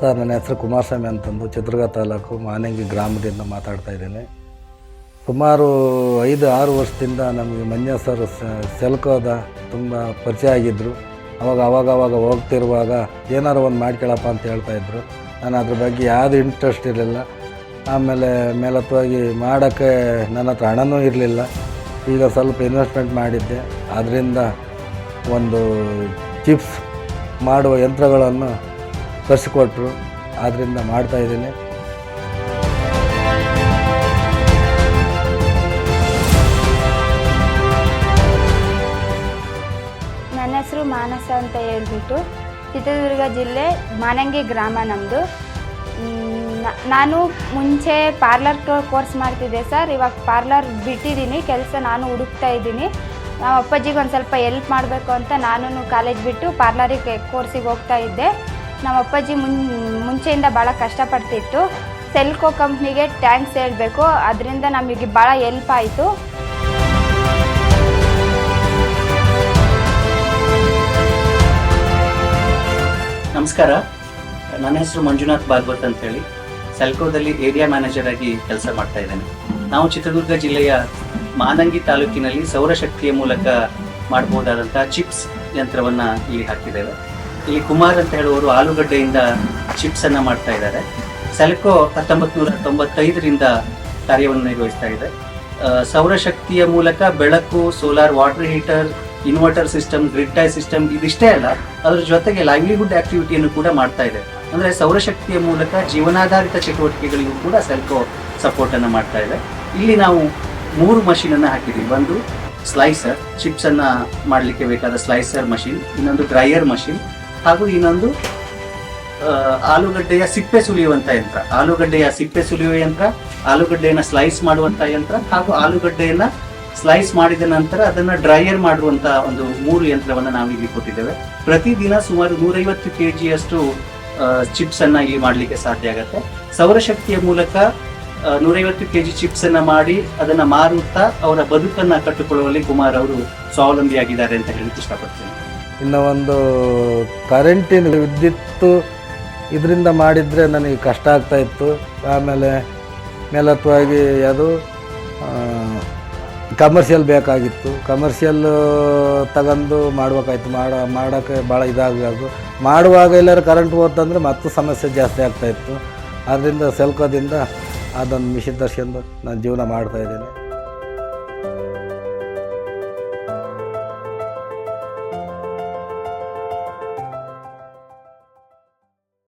Sir, ನನ್ನ ಹೆಸರು ಕುಮಾರಸ್ವಾಮಿ ಅಂತಂದು ಚಿತ್ರದುರ್ಗ ತಾಲೂಕು ಮಾನಂಗಿ ಗ್ರಾಮದಿಂದ ಮಾತಾಡ್ತಾ ಇದ್ದೀನಿ. ಸುಮಾರು ಐದು, ಆರು ವರ್ಷದಿಂದ ನಮಗೆ ಮಂಜ ಸರ್ ಸೆಲ್ಕೋದ ತುಂಬ ಪರಿಚಯ ಆಗಿದ್ದರು ಅವಾಗ ಅವಾಗ ಅವಾಗ ಹೋಗ್ತಿರುವಾಗ ಏನಾರು ಒಂದು ಮಾಡ್ಕೊಳಪ್ಪ ಅಂತ ಹೇಳ್ತಾ ಇದ್ದರು ನಾನು ಅದ್ರ ಬಗ್ಗೆ ಯಾವುದು ಇಂಟ್ರೆಸ್ಟ್ ಇರಲಿಲ್ಲ. ಆಮೇಲೆ ಮೇಲತ್ವಾಗಿ ಮಾಡೋಕ್ಕೆ ನನ್ನ ಹತ್ರ ಹಣನೂ ಇರಲಿಲ್ಲ. ಈಗ ಸ್ವಲ್ಪ ಇನ್ವೆಸ್ಟ್ಮೆಂಟ್ ಮಾಡಿದ್ದೆ. ಅದರಿಂದ ಒಂದು ಚಿಪ್ಸ್ ಮಾಡುವ ಯಂತ್ರಗಳನ್ನು ತರಿಸಿಕೊಟ್ರು ಆದ್ದರಿಂದ ಮಾಡ್ತಾಯಿದ್ದೀನಿ ನನ್ನ ಹೆಸರು ಮಾನಸ ಅಂತ ಹೇಳ್ಬಿಟ್ಟು ಚಿತ್ರದುರ್ಗ ಜಿಲ್ಲೆ ಮಾನಂಗಿ ಗ್ರಾಮ ನಮ್ಮದು ನಾನು ಮುಂಚೆ ಪಾರ್ಲರ್ ಕೋರ್ಸ್ ಮಾಡ್ತಿದ್ದೆ ಸರ್. ಇವಾಗ ಪಾರ್ಲರ್ ಬಿಟ್ಟಿದ್ದೀನಿ. ಕೆಲಸ ನಾನು ಹುಡುಕ್ತಾ ಇದ್ದೀನಿ. ನಮ್ಮ ಅಪ್ಪಾಜಿಗೆ ಒಂದು ಸ್ವಲ್ಪ ಎಲ್ಪ್ ಮಾಡಬೇಕು ಅಂತ ನಾನು ಕಾಲೇಜ್ ಬಿಟ್ಟು ಪಾರ್ಲರಿಗೆ ಕೋರ್ಸಿಗೆ ಹೋಗ್ತಾ ಇದ್ದೆ. ನಮ್ಮ ಅಪ್ಪಾಜಿ ಮುನ್, ಮುಂಚೆಯಿಂದ ಭಾಳ ಕಷ್ಟಪಡ್ತಿತ್ತು. ಸೆಲ್ಕೋ ಕಂಪ್ನಿಗೆ ಟ್ಯಾಂಕ್ಸ್ ಹೇಳಬೇಕು. ಅದರಿಂದ ನಮಗೆ ಭಾಳ ಎಲ್ಪ್ ಆಯಿತು. ನಮಸ್ಕಾರ. ನನ್ನ ಹೆಸರು ಮಂಜುನಾಥ್ ಭಾಗವತ್ ಅಂತ ಹೇಳಿ ಸೆಲ್ಕೋದಲ್ಲಿ ಏರಿಯಾ ಮ್ಯಾನೇಜರ್ ಆಗಿ ಕೆಲಸ ಮಾಡ್ತಾ ಇದ್ದೇನೆ. ನಾವು ಚಿತ್ರದುರ್ಗ ಜಿಲ್ಲೆಯ ಮಾನಂಗಿ ತಾಲೂಕಿನಲ್ಲಿ ಸೌರಶಕ್ತಿಯ ಮೂಲಕ ಮಾಡಬಹುದಾದಂತಹ ಚಿಪ್ಸ್ ಯಂತ್ರವನ್ನು ಇಲ್ಲಿ ಹಾಕಿದ್ದೇವೆ. ಇಲ್ಲಿ ಕುಮಾರ್ ಅಂತ ಹೇಳುವವರು ಆಲೂಗಡ್ಡೆಯಿಂದ ಚಿಪ್ಸ್ ಅನ್ನ ಮಾಡ್ತಾ ಇದ್ದಾರೆ. ಸೆಲ್ಕೋ ಹತ್ತೊಂಬತ್ ನೂರ ತೊಂಬತ್ತೈದರಿಂದ ಕಾರ್ಯವನ್ನು ನಿರ್ವಹಿಸ್ತಾ ಇದೆ. ಸೌರಶಕ್ತಿಯ ಮೂಲಕ ಬೆಳಕು solar water heater inverter system grid tie system ಇದಿಷ್ಟೇ ಅಲ್ಲ, ಅದ್ರ ಜೊತೆಗೆ ಲೈವ್ಲಿಹುಡ್ ಆಕ್ಟಿವಿಟಿಯನ್ನು ಕೂಡ ಮಾಡ್ತಾ ಇದೆ. ಅಂದ್ರೆ ಸೌರಶಕ್ತಿಯ ಮೂಲಕ ಜೀವನಾಧಾರಿತ ಚಟುವಟಿಕೆಗಳಿಗೂ ಕೂಡ ಸೆಲ್ಕೋ ಸಪೋರ್ಟ್ ಅನ್ನು ಮಾಡ್ತಾ ಇದೆ. ಇಲ್ಲಿ ನಾವು ಮೂರು ಮಷೀನ್ ಅನ್ನು ಹಾಕಿದ್ದೀವಿ. ಒಂದು ಸ್ಲೈಸರ್ ಚಿಪ್ಸ್ ಅನ್ನ ಮಾಡಲಿಕ್ಕೆ ಬೇಕಾದ ಸ್ಲೈಸರ್ ಮಷಿನ್ ಇನ್ನೊಂದು ಡ್ರೈಯರ್ ಮಷಿನ್ ಹಾಗೂ ಇನ್ನೊಂದು ಆಲೂಗಡ್ಡೆಯ ಸಿಪ್ಪೆ ಸುಲಿಯುವಂತ ಯಂತ್ರ. ಆಲೂಗಡ್ಡೆಯ ಸಿಪ್ಪೆ ಸುಲಿಯುವ ಯಂತ್ರ, ಆಲೂಗಡ್ಡೆಯನ್ನ ಸ್ಲೈಸ್ ಮಾಡುವಂತ ಯಂತ್ರ ಹಾಗೂ ಆಲೂಗಡ್ಡೆಯನ್ನ ಸ್ಲೈಸ್ ಮಾಡಿದ ನಂತರ ಅದನ್ನ ಡ್ರೈಯರ್ ಮಾಡುವಂತ ಒಂದು ಮೂರು ಯಂತ್ರವನ್ನ ನಾವು ಇಲ್ಲಿ ಕೊಟ್ಟಿದ್ದೇವೆ. ಪ್ರತಿದಿನ ಸುಮಾರು ನೂರೈವತ್ತು ಕೆ ಜಿಯಷ್ಟು ಚಿಪ್ಸ್ ಅನ್ನ ಇಲ್ಲಿ ಮಾಡಲಿಕ್ಕೆ ಸಾಧ್ಯ ಆಗುತ್ತೆ. ಸೌರಶಕ್ತಿಯ ಮೂಲಕ ನೂರೈವತ್ತು ಕೆ ಜಿ ಚಿಪ್ಸ್ ಅನ್ನ ಮಾಡಿ ಅದನ್ನ ಮಾರುತ್ತಾ ಅವರ ಬದುಕನ್ನ ಕಟ್ಟಿಕೊಳ್ಳುವಲ್ಲಿ ಕುಮಾರ್ ಅವರು ಸ್ವಾವಲಂಬಿಯಾಗಿದ್ದಾರೆ ಅಂತ ಹೇಳಲಿಕ್ಕೆ ಇಷ್ಟಪಡ್ತೇನೆ. ಇನ್ನು ಒಂದು ಕರೆಂಟಿನ ವಿದ್ಯುತ್ ಇದರಿಂದ ಮಾಡಿದರೆ ನನಗೆ ಕಷ್ಟ ಆಗ್ತಾಯಿತ್ತು ಆಮೇಲೆ ಮೇಲತ್ವಾಗಿ ಅದು ಕಮರ್ಷಿಯಲ್ ಬೇಕಾಗಿತ್ತು. ಕಮರ್ಷಿಯಲ್ ತಗೊಂಡು ಮಾಡ್ಬೇಕಾಯ್ತು. ಮಾಡ, ಮಾಡೋಕ್ಕೆ ಭಾಳ ಇದಾಗಬೇಕು ಮಾಡುವಾಗ ಎಲ್ಲರೂ ಕರೆಂಟ್ ಹೋತಂದರೆ ಮತ್ತೆ ಸಮಸ್ಯೆ ಜಾಸ್ತಿ ಆಗ್ತಾಯಿತ್ತು ಆದ್ದರಿಂದ ಸೆಲ್ಕೋದಿಂದ ಅದೊಂದು ಮಿಷಿನ್ ತರ್ಸ್ಕೊಂಡು ನಾನು ಜೀವನ ಮಾಡ್ತಾಯಿದ್ದೀನಿ